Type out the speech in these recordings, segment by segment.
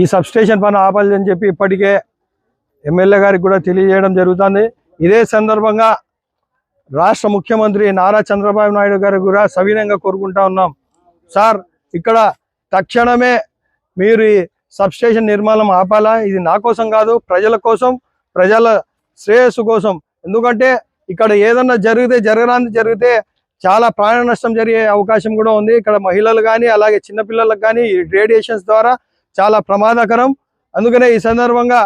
ఈ సబ్స్టేషన్ పని ఆపాలని చెప్పి ఇప్పటికే ఎమ్మెల్యే గారికి కూడా తెలియజేయడం జరుగుతుంది. ఇదే సందర్భంగా రాష్ట్ర ముఖ్యమంత్రి నారా చంద్రబాబు నాయుడు గారు కూడా సవినంగా కోరుకుంటా ఉన్నాం. సార్ ఇక్కడ తక్షణమే మీరు ఈ సబ్స్టేషన్ నిర్మాణం ఆపాలా? ఇది నా కోసం కాదు ప్రజల కోసం ప్రజల శ్రేయస్సు కోసం. ఎందుకంటే ఇక్కడ ఏదన్నా జరిగితే జరగరాని జరిగితే చాలా ప్రాణ నష్టం జరిగే అవకాశం కూడా ఉంది. ఇక్కడ మహిళలు కానీ అలాగే చిన్నపిల్లలకు కానీ ఈ రేడియేషన్స్ ద్వారా చాలా ప్రమాదకరం. అందుకనే ఈ సందర్భంగా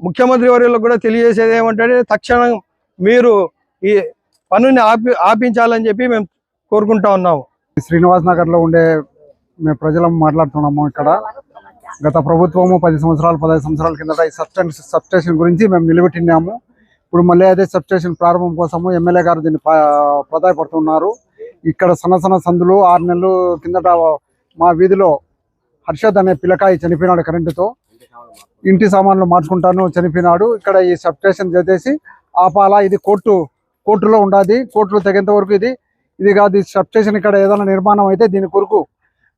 ముఖ్యమంత్రి వర్యులకు కూడా తెలియజేసేది ఏమంటే తక్షణం మీరు ఈ పనుని ఆపి ఆపించాలని చెప్పి మేము కోరుకుంటా ఉన్నాము. శ్రీనివాస్ నగర్లో ఉండే మేము ప్రజలం మాట్లాడుతున్నాము ఇక్కడ. గత ప్రభుత్వము పది సంవత్సరాలు పదహైదు సంవత్సరాల కిందట ఈ సబ్స్టేషన్ సబ్స్టేషన్ గురించి మేము నిలబెట్టినాము ఇప్పుడు మళ్ళీ అదే సబ్స్టేషన్ ప్రారంభం కోసము ఎమ్మెల్యే గారు దీన్ని పా- ప్రదాయపడుతున్నారు ఇక్కడ సన్న సన్న సందులు ఆరు నెలలు కిందట మా వీధిలో హర్షద్ అనే పిల్లకాయ చనిపోయినాడు కరెంటుతో. ఇంటి సామాన్లు మార్చుకుంటాను చనిపోయినాడు. ఇక్కడ ఈ సబ్స్టేషన్ చేసేసి ఆపాలా ఇది కోర్టు కోర్టులో ఉండాది. కోర్టులో తగ్గేంత వరకు ఇది ఇది కాదు ఈ సబ్స్టేషన్ ఇక్కడ ఏదైనా నిర్మాణం అయితే దీని కొరకు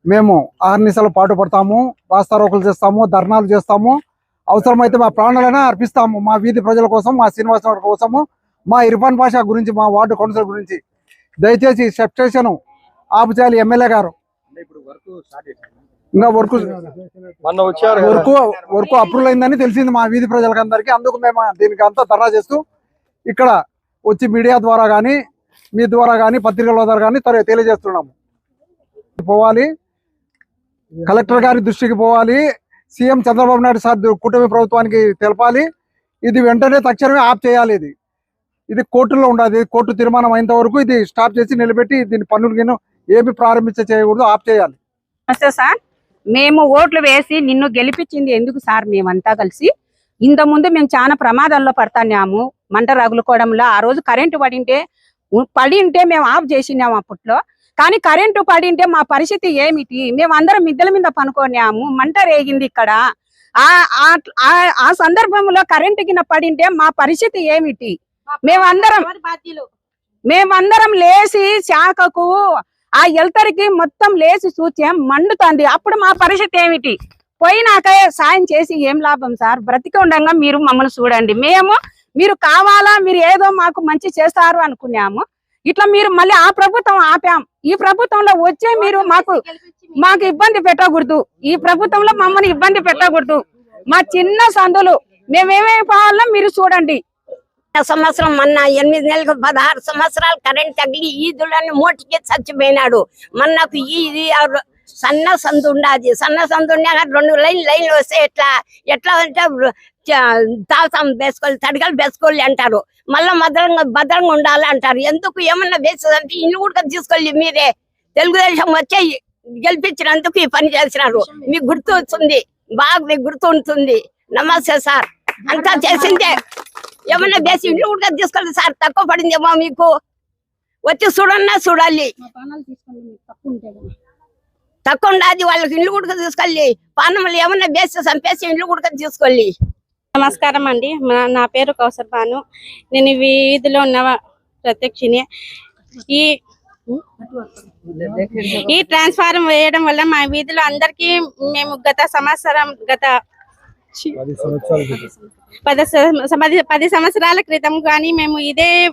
మేము ఆహర్నిశలు పాటు పడతాము రాస్తారోకులు చేస్తాము ధర్నాలు చేస్తాము. అవసరమైతే మా ప్రాణాలైనా అర్పిస్తాము. మా వీధి ప్రజల కోసం మా శ్రీనివాసరావు కోసము మా ఇర్ఫాన్ పాషా గురించి మా వార్డు కౌన్సిలర్ గురించి దయచేసి ఈ సబ్స్టేషన్ ఆపు చేయాలి ఎమ్మెల్యే గారు. ఇంకా వర్క్ మొన్న వచ్చారు. వర్క్ వర్క్ అప్రూవల్ అయిందని తెలిసింది మా వీధి ప్రజలకు అందరికీ అందుకు మేము దీనికి అంతా ధర్నా చేస్తూ ఇక్కడ వచ్చి మీడియా ద్వారా కానీ మీ ద్వారా కానీ పత్రికల ద్వారా కానీ తర- తెలియజేస్తున్నాము పోవాలి. కలెక్టర్ గారి దృష్టికి పోవాలి. సీఎం చంద్రబాబు నాయుడు సార్ కూటమి ప్రభుత్వానికి తెలపాలి. ఇది వెంటనే తక్షణమే ఆఫ్ చేయాలి ఇది. ఇది కోర్టులో ఉండాలి. కోర్టు తీర్మానం అయినంత వరకు ఇది స్టాప్ చేసి నిలబెట్టి దీని పన్నులు గిన్ను ఏమి ప్రారంభించ చేయకూడదు ఆఫ్ చేయాలి. నమస్తే సార్. మేము ఓట్లు వేసి నిన్ను గెలిపించింది ఎందుకు సార్ మేమంతా కలిసి? ఇంత ముందు మేము చాలా ప్రమాదాల్లో పడతాన్నాము మంట రగులుకోవడంలో. ఆ రోజు కరెంటు పడింటే ఉ- పడింటే మేము ఆఫ్ చేసినాము అప్పట్లో కానీ కరెంటు పడింటే మా పరిస్థితి ఏమిటి? మేము అందరం మిద్దెల మీద పనుకోనాము మంట రేగింది ఇక్కడ. ఆ ఆ- ఆ- ఆ సందర్భంలో కరెంటు కింద పడింటే మా పరిస్థితి ఏమిటి? మేమందరం మేమందరం లేచి శాఖకు ఆ ఎల్తరికి మొత్తం లేచి చూచాం మండుతుంది. అప్పుడు మా పరిస్థితి ఏమిటి? పోయినాక సాయం చేసి ఏం లాభం సార్? బ్రతికి ఉండగా మీరు మమ్మల్ని చూడండి. మేము మీరు కావాలా మీరు ఏదో మాకు మంచి చేస్తారు అనుకున్నాము. ఇట్లా మీరు మళ్ళీ ఆ ప్రభుత్వం ఆపాం. ఈ ప్రభుత్వంలో వచ్చే మీరు మాకు మాకు ఇబ్బంది పెట్టకూడదు. ఈ ప్రభుత్వంలో మమ్మల్ని ఇబ్బంది పెట్టకూడదు. మా చిన్న సందులు మేమేమేమి కావాలో మీరు చూడండి. సంవత్సరం మొన్న ఎనిమిది నెలలకు పదహారు సంవత్సరాలు కరెంట్ తగిలి ఈదులని మూటికి చచ్చిపోయినాడు. మొన్నకు ఈ సన్న సందు ఉండాది. సన్న సందు ఉండగా రెండు లైన్ లైన్లు వస్తే ఎట్లా? ఎట్లా అంటే తాసం వేసుకోవాలి తడికలు వేసుకోవాలి అంటారు. మళ్ళీ భద్రంగా భద్రంగా ఉండాలి అంటారు. ఎందుకు ఏమన్నా వేసేదంటే ఇల్లు కూడా తీసుకోవాలి మీరే. తెలుగుదేశం వచ్చే గెలిపించినందుకు ఈ పని చేసినారు. మీకు గుర్తు వస్తుంది. బాగా మీకు గుర్తు ఉంటుంది. నమస్తే సార్. అంతా చేసిందే. ఏమన్నా దేశం ఇంట్లో కూడా తీసుకోవాలి సార్ తక్కువ పడిందేమో మీకు? వచ్చి చూడన్నా చూడాలి. తక్కువ ఉండదు వాళ్ళకి ఇల్లు కూడా తీసుకోవాలి పానములు ఏమన్నా వేసి చంపేసి ఇల్లు కూడా తీసుకోవాలి నమస్కారం అండి. మా- నా పేరు కౌసర్ బాను. నేను వీధిలో ఉన్న ప్రత్యక్షిని. ఈ ఈ ట్రాన్స్ఫార్మర్ వేయడం వల్ల మా వీధిలో అందరికీ మేము గత సంవత్సరం గత పది సంవత్సరాల క్రితం. పది స- పది పది సంవత్సరాల క్రితం కానీ మేము ఇదే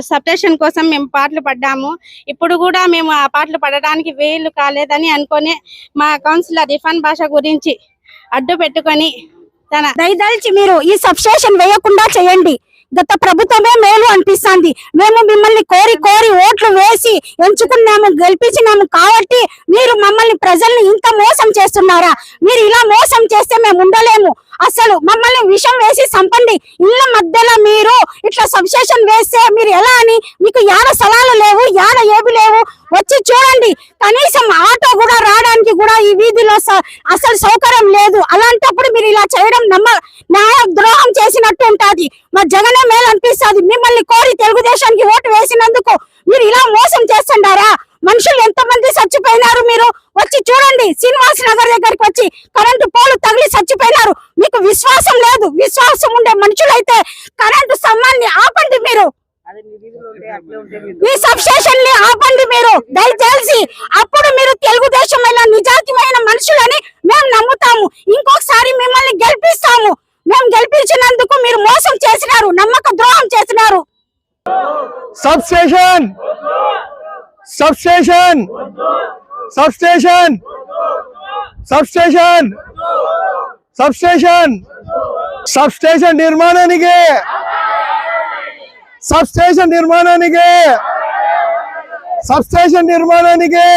సబ్స్టేషన్ కోసం మేము పాటలు పడ్డాము. ఇప్పుడు కూడా మేము ఆ పాటలు పడడానికి వీలు కాలేదని అనుకొని మా కౌన్సిలర్ ఇఫాన్ భాష గురించి అడ్డు పెట్టుకొని తన దయదలిచి మీరు ఈ సబ్స్టేషన్ వేయకుండా చేయండి. గత ప్రభుత్వమే మేలు అనిపిస్తుంది. మేము మిమ్మల్ని కోరి కోరి ఓట్లు వేసి ఎంచుకున్నాము గెలిపించినాము కాబట్టి మీరు మమ్మల్ని ప్రజల్ని ఇంత మోసం చేస్తున్నారా? మీరు ఇలా చేస్తే మేము ఉండలేము. అసలు మమ్మల్ని విషం వేసి చంపండి. ఇళ్ళ మధ్యలో మీరు ఇట్లా సబ్స్టేషన్ వేస్తే మీరు ఎలా అని మీకు యాడ స్థలాలు లేవు యాడ ఏవి లేవు. వచ్చి చూడండి. కనీసం ఆటో కూడా రావడానికి కూడా ఈ వీధిలో స- అసలు సౌకర్యం లేదు. అలాంటప్పుడు మీరు ఇలా చేయడం నమ్మ న్యాయ ద్రోహం చేసినట్టు ఉంటుంది. మా జగనే మేలు అనిపిస్తుంది మిమ్మల్ని కోరి తెలుగుదేశానికి ఓటు వేసినందుకు మీరు ఇలా మోసం చేస్తుండారా మనుషులు ఎంతమంది చచ్చిపోయినారు మీరు? వచ్చి చూడండి శ్రీనివాస్ నగర్ దగ్గరికి వచ్చి కరెంటు పోలు తగిలి చచ్చిపోయినారు. మీకు విశ్వాసం లేదు. విశ్వాసం ఉండే మనుషులైతే కరెంటు స్తంభాన్ని ఆపండి మీరు. ఈ సబ్స్టేషన్ని ఆపండి మీరు. దయచేసి అప్పుడు మీరు తెలుగుదేశమైన నిజాతిమైన మనుషులని మేము నమ్ముతాము. ఇంకొకసారి మిమ్మల్ని గెలిపిస్తాము. మేము గెలిపించినందుకు మీరు మోసం చేసినారు. నమ్మక ద్రోహం చేసినారు. Sub sub station sub station sub station sub station sub station निर्माणानिगे sub station निर्माणानिगे sub station निर्माणानिगे